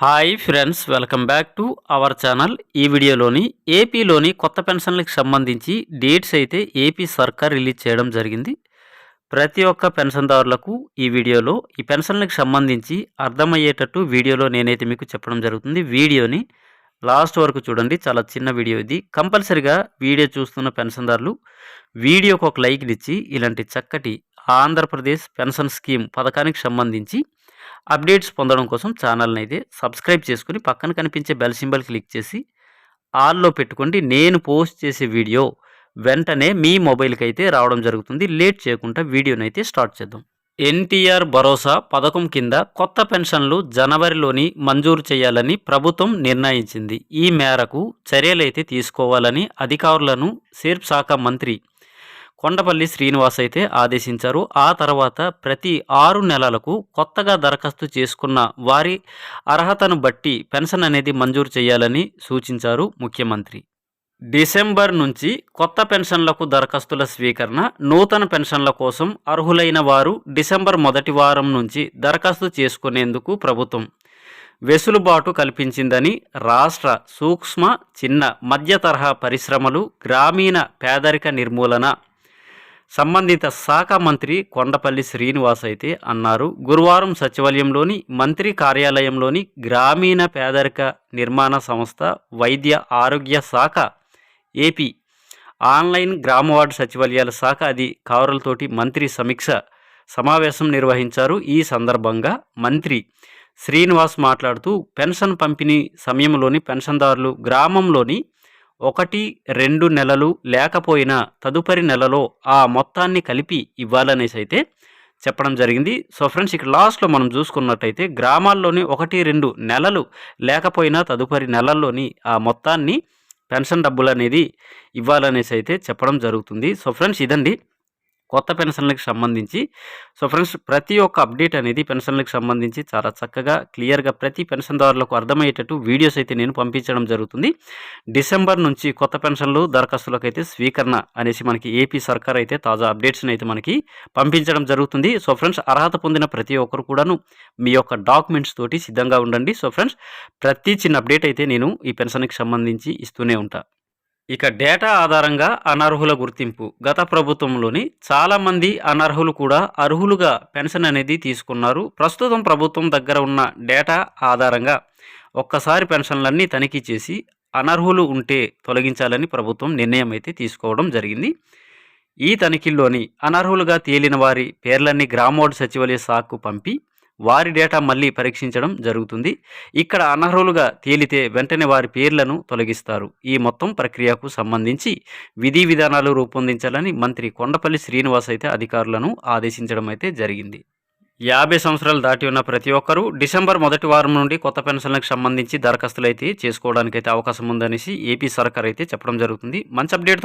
Hi friends welcome back to our channel ఈ వీడియోలోని ఏపీలోని కొత్త పెన్షన్లకు సంబంధించి డేట్స్ అయితే ఏపీ సర్కార్ రిలీజ్ చేయడం జరిగింది. ప్రతి ఒక్క పెన్షన్దారులకు ఈ వీడియోలో ఈ పెన్షన్లకు సంబంధించి అర్థమయ్యేటట్టు వీడియోలో నేనైతే మీకు చెప్పడం జరుగుతుంది. వీడియోని లాస్ట్ వరకు చూడండి చాలా చిన్న వీడియో ఇది. కంపల్సరిగా వీడియో చూస్తున్న పెన్షన్దారులు వీడియోకి ఒక లైక్ ఇచ్చి ఇలాంటి చక్కటి ఆంధ్రప్రదేశ్ పెన్షన్ స్కీమ్ పథకానికి సంబంధించి అప్డేట్స్ పొందడం కోసం ఛానల్ని అయితే సబ్స్క్రైబ్ చేసుకుని పక్కన కనిపించే బెల్ సింబల్ క్లిక్ చేసి ఆల్లో పెట్టుకోండి. నేను పోస్ట్ చేసే వీడియో వెంటనే మీ మొబైల్కి అయితే రావడం జరుగుతుంది. లేట్ చేయకుండా వీడియోని అయితే స్టార్ట్ చేద్దాం. ఎన్టీఆర్ భరోసా పథకం కింద కొత్త పెన్షన్లు జనవరిలోని మంజూరు చేయాలని ప్రభుత్వం నిర్ణయించింది. ఈ మేరకు చర్యలైతే తీసుకోవాలని అధికారులను సేర్ప్ శాఖ మంత్రి కొండపల్లి శ్రీనివాస్ అయితే ఆదేశించారు. ఆ తర్వాత ప్రతి ఆరు నెలలకు కొత్తగా దరఖాస్తు చేసుకున్న వారి అర్హతను బట్టి పెన్షన్ అనేది మంజూరు చేయాలని సూచించారు ముఖ్యమంత్రి. డిసెంబర్ నుంచి కొత్త పెన్షన్లకు దరఖాస్తుల స్వీకరణ నూతన పెన్షన్ల కోసం అర్హులైన వారు డిసెంబర్ మొదటి వారం నుంచి దరఖాస్తు చేసుకునేందుకు ప్రభుత్వం వెసులుబాటు కల్పించిందని రాష్ట్ర సూక్ష్మ చిన్న మధ్య తరహా పరిశ్రమలు గ్రామీణ పేదరిక నిర్మూలన సంబంధిత శాఖ మంత్రి కొండపల్లి శ్రీనివాస్ అయితే అన్నారు. గురువారం సచివాలయంలోని మంత్రి కార్యాలయంలోని గ్రామీణ పేదరిక నిర్మాణ సంస్థ వైద్య ఆరోగ్య శాఖ ఏపీ ఆన్లైన్ గ్రామవార్డు సచివాలయాల శాఖ అధికారులతోటి మంత్రి సమీక్ష సమావేశం నిర్వహించారు. ఈ సందర్భంగా మంత్రి శ్రీనివాస్ మాట్లాడుతూ పెన్షన్ పంపిణీ సమయంలోని పెన్షన్దారులు గ్రామంలోని ఒకటి రెండు నెలలు లేకపోయినా తదుపరి నెలలో ఆ మొత్తాన్ని కలిపి ఇవ్వాలనేసి అయితే చెప్పడం జరిగింది. సో ఫ్రెండ్స్ ఇక్కడ లాస్ట్లో మనం చూసుకున్నట్టయితే గ్రామాల్లోని ఒకటి రెండు నెలలు లేకపోయినా తదుపరి నెలల్లోని ఆ మొత్తాన్ని పెన్షన్ డబ్బులు అనేది ఇవ్వాలనేసి అయితే చెప్పడం జరుగుతుంది. సో ఫ్రెండ్స్ ఇదండి. కొత్త పెన్షన్లకు సంబంధించి. సో ఫ్రెండ్స్ ప్రతి ఒక్క అప్డేట్ అనేది పెన్షన్లకు సంబంధించి చాలా చక్కగా క్లియర్గా ప్రతి పెన్షన్దారులకు అర్థమయ్యేటట్టు వీడియోస్ అయితే నేను పంపించడం జరుగుతుంది. డిసెంబర్ నుంచి కొత్త పెన్షన్లు దరఖాస్తులకు అయితే స్వీకరణ అనేసి మనకి ఏపీ సర్కార్ అయితే తాజా అప్డేట్స్ని అయితే మనకి పంపించడం జరుగుతుంది. సో ఫ్రెండ్స్ అర్హత పొందిన ప్రతి ఒక్కరు కూడాను మీ యొక్క డాక్యుమెంట్స్ తోటి సిద్ధంగా ఉండండి. సో ఫ్రెండ్స్ ప్రతి చిన్న అప్డేట్ అయితే నేను ఈ పెన్షన్కి సంబంధించి ఇస్తూనే ఉంటాను ఇక డేటా ఆధారంగా అనర్హుల గుర్తింపు. గత ప్రభుత్వంలోని చాలామంది అనర్హులు కూడా అర్హులుగా పెన్షన్ అనేది తీసుకున్నారు. ప్రస్తుతం ప్రభుత్వం దగ్గర ఉన్న డేటా ఆధారంగా ఒక్కసారి పెన్షన్లన్నీ తనిఖీ చేసి అనర్హులు ఉంటే తొలగించాలని ప్రభుత్వం నిర్ణయం అయితే తీసుకోవడం జరిగింది. ఈ తనిఖీల్లోని అనర్హులుగా తేలిన వారి పేర్లన్నీ గ్రామోడ్ సచివాలయ శాఖకు పంపి వారి డేటా మళ్ళీ పరీక్షించడం జరుగుతుంది. ఇక్కడ అనర్హులుగా తేలితే వెంటనే వారి పేర్లను తొలగిస్తారు. ఈ మొత్తం ప్రక్రియకు సంబంధించి విధి విధానాలు రూపొందించాలని మంత్రి కొండపల్లి శ్రీనివాస్ అయితే అధికారులను ఆదేశించడం అయితే జరిగింది. యాభై సంవత్సరాలు దాటి ఉన్న ప్రతి ఒక్కరూ డిసెంబర్ మొదటి వారం నుండి కొత్త పెన్షన్లకు సంబంధించి దరఖాస్తులు అయితే చేసుకోవడానికి అయితే అవకాశం ఉందనేసి ఏపీ సర్కార్ అయితే చెప్పడం జరుగుతుంది. మంచి అప్డేట్